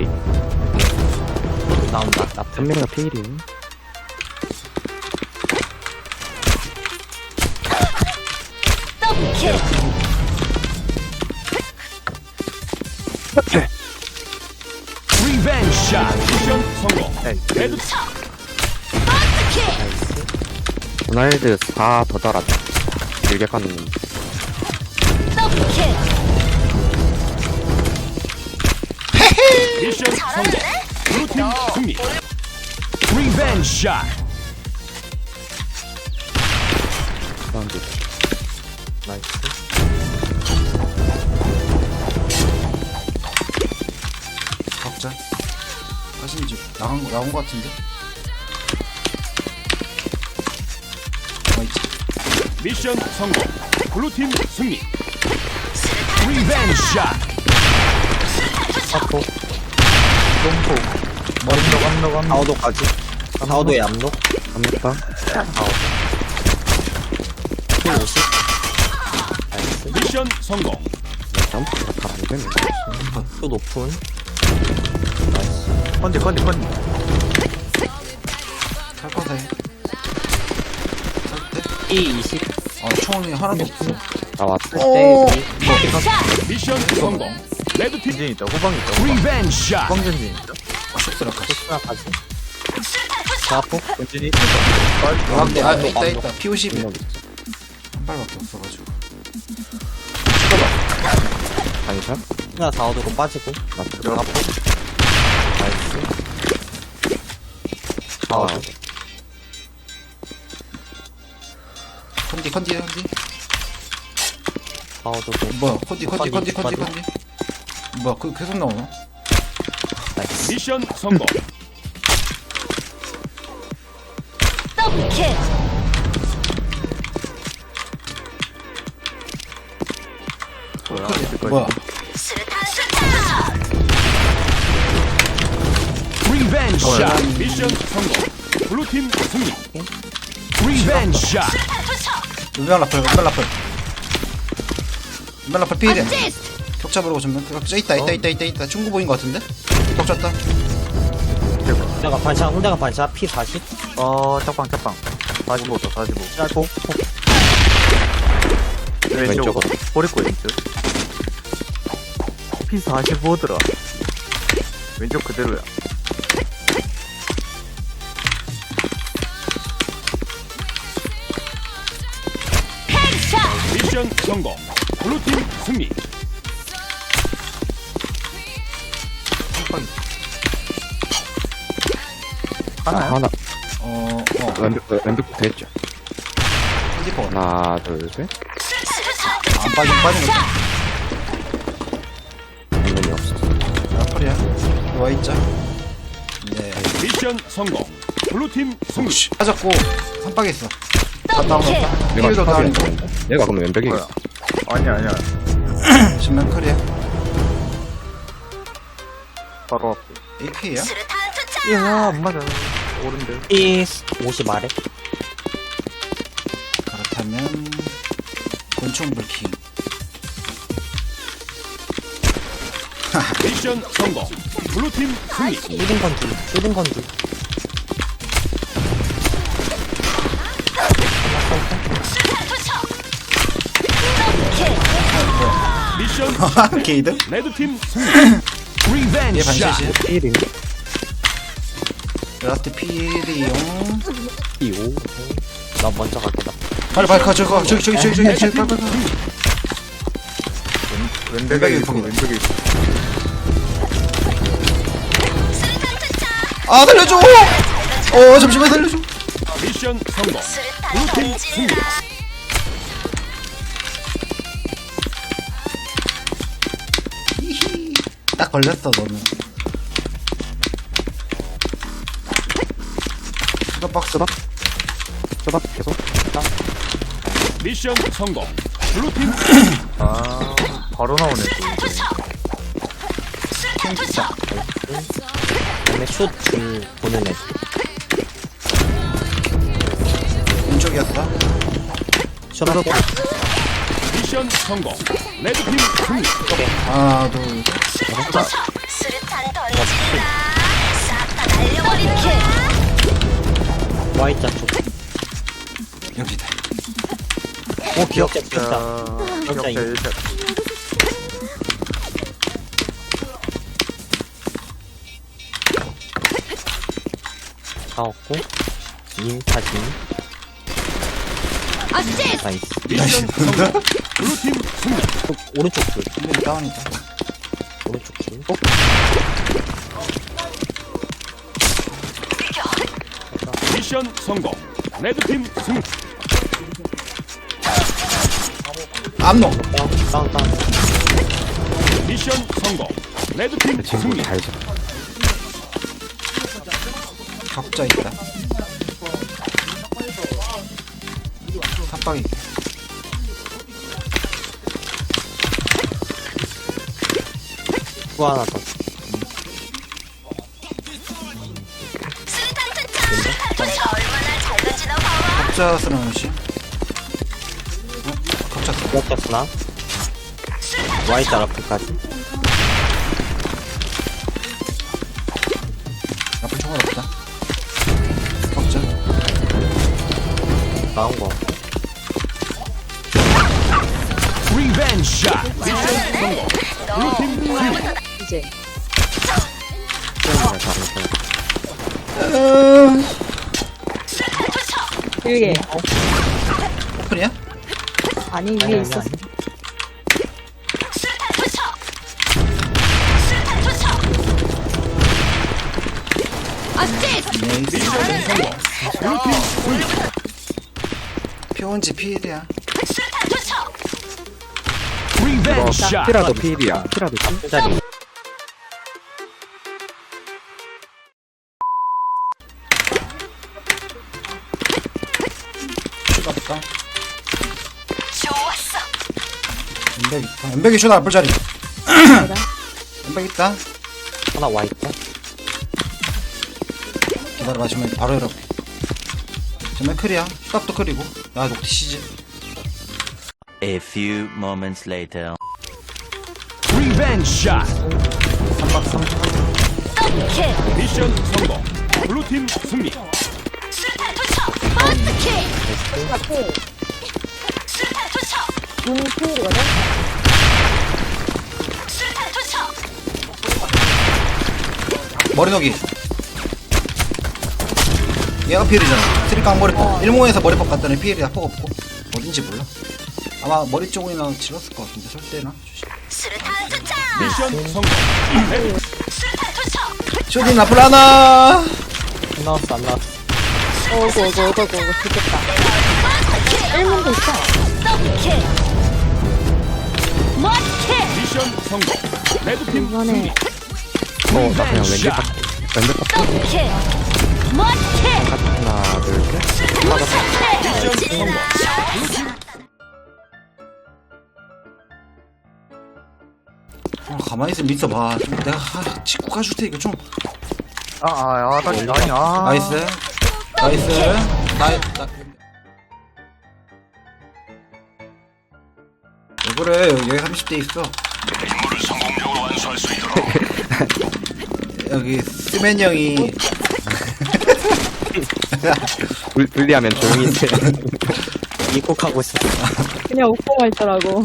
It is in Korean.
필이. 나온다. 나 선민이가 필이. 더블킬 리벤 샷 미션 성공 레드 더블킬 도날드 4 더 달았다. 길게 가는 더블킬 미션 성공. 블루팀 승리. 리벤 샷 사운드. 나이스. 각자? 사실 이제 나간 거 나온 거 같은데? 어 있지 미션 성공. 블루팀 승리. 리벤 샷 사포. 똥포. 머리 들어감독감 사오도까지. 사오도에 압록. 갑니다. 킬 50. 나이스. 미션 성공 점프가 잘안 되네. 또 높은. 컨디 컨디 컨디 할 거다 해 때? E 20. 어 총이 하나도 없어 나왔다. 오 미션 성공 레드팀 전진 있다 후방 있다 후방 리벤 샷 후방 전진 있다 슈트라카 하나까지. 사포. 전진이 아 근데 아 압록, 있다 압록. 있다 P50 능력 있죠. 한 발밖에 없어가지고 반샷. 하나 사오도로 빠지고. 맞죠. 사포. 나이스. 아, 사오도. 컨디 컨디 컨디 사오도도. 뭐야 컨디 컨디 컨디 컨디 컨디. 뭐야 그 계속 나오나? 나이스. 미션 성공. 더블킬. 컨디 뭐야? 리벤 샷 미션 성공. 블루팀 승리. 리벤 샷 은별 라플 은별 라플. 은별 라플 피해 어시스트 격자 부르고 전면 격자 있다 있다 있다 있다 있다. 중구 보인 거 같은데? 격자 있다 홍대가 반샷, 홍대가 반샷, P 40. 어 짝방 짝방. 45도 45 짧고. 왼쪽으로. 버리고 있어 P45더라 왼쪽 그대로야. 미션 성공. 블루팀 승리 하나. 하나. 어어 왼쪽, 왼쪽부터 했죠. 컨디퍼 하나, 둘, 셋. 안 빠진 빠진 거 당연히 없어. 라플이야 와 있자 네 미션 성공 블루팀 승리 씨 빠졌고 선박에 있어 피해도 탑이 다니고. 있는데? 내가 그럼 왼벽에 뭐야. 아니야 아니야 전면 클리어 바로 앞에. AK야? 이야? 안 맞아. 오른데. P 50 아래. 그렇다면 권총 불킹. 미션 성공. 블루팀 승리. 슈딩 건줄, 슈딩 건줄. 미션 게이드? 레드팀 승리 얘샷 반샷이야 1인 라스트 P 5. 나 먼저 갈게, 나. 빨리 빨리 가 저기 가. 저기 저기 저기 저기 저기 빨리 빨리 빨리. 있고 있고. 왼쪽에 있고 아 살려줘! 어 잠시만 살려줘. 미션 성공. 승리. 히 딱 걸렸어 너는. 박스 박 쏘박 계속. 미션 성공. 블루팀 아 바로 나오네 또. 이제 캔디사 그다음에 슛줄 보는 애. 왼쪽이었어? 슛 앞에. 미션 성공. 레드팀 승리. 하나 둘 수류탄 던진다. 싹다 날려버릴게. Y자 쪽. 여기다 오, 기억자, 기억자. 자, 기억자 기억자 인. 1샷. 다 없고. 인, 사진. 어시스트. 나이스. 미션 성공. 블루팀 승리. 쪽, 오른쪽 둘. 한명 다운이다 오른쪽 둘. 미션 성공. 레드팀 승리. 암록 다운, 다운, 다운. 미션 성공. 레드팀 그 친구 승리. 잘 잡. 격자 있다 삽박이 구 하나 더. 수류탄 투척. 수류탄 투척. 얼마나 잘 던지나 봐봐. 격자 쓰는 옷이 어? 격자 쓰 기억자 쓰나? Y자 라프까지. 나쁜 총알 없다 격자 나온 거. 리벤지 샷. 미션 성공. 블루팀 승리. 이제. 길게 오픈이야? 아니 위에 있었어 미션 성공. 블루팀 승리. 표은지 피해야 샷. 피라도 필이야. 피라도 필. 그 자리. 슈가 없다 좋았어. 엠백 있다 엠백이 슈다 앞을 자리 엠백 있다 하나 Y자. 기다려봐 지금 바로 열어 정말 클이야 슈답도 클이고 야 녹티 시즈 A few moments later. 샷. 삼박 삼박 더블킬. 미션 성공. 블루팀 승리. 수류탄 투척. 버스킬. 앞에 수류탄 투척. 눈 피해거든 수류탄 투척. 머리 녹이 얘가 피해이잖아 쓰리깡 머리폭 일몽에서 머리폭 갔더니 피해이야 폭 없고 어딘지 몰라 아마 머리 쪽이나 질렀을 것 같은데 설대나 조심 수류탄 투척. 미션 성공. 수류탄 투척. 쇼딘 앞을 하나 안 나왔어, 안 나왔어. 오고 오고 오고 오고 오고 좋겠다 1문도 있어 더블킬. 멋킬. 미션 성공. 레드팀 이번에 승리. 어, 나 그냥 왼쪽 딱. 왼쪽. 더블킬. 멋킬. 하나, 둘, 셋. 미션 성공. 어, 가만히 있으면 있어봐. 좀 내가 아, 직구 가줄 테니까 좀. 아, 아, 아, 나, 아니, 아. 나이스. 나이스. 나이 나... 왜 그래? 여기 30대 있어. 여기 스맨 형이. 불, 분리하면 조용히 해. 입국하고 있어. 그냥 웃고만 있더라고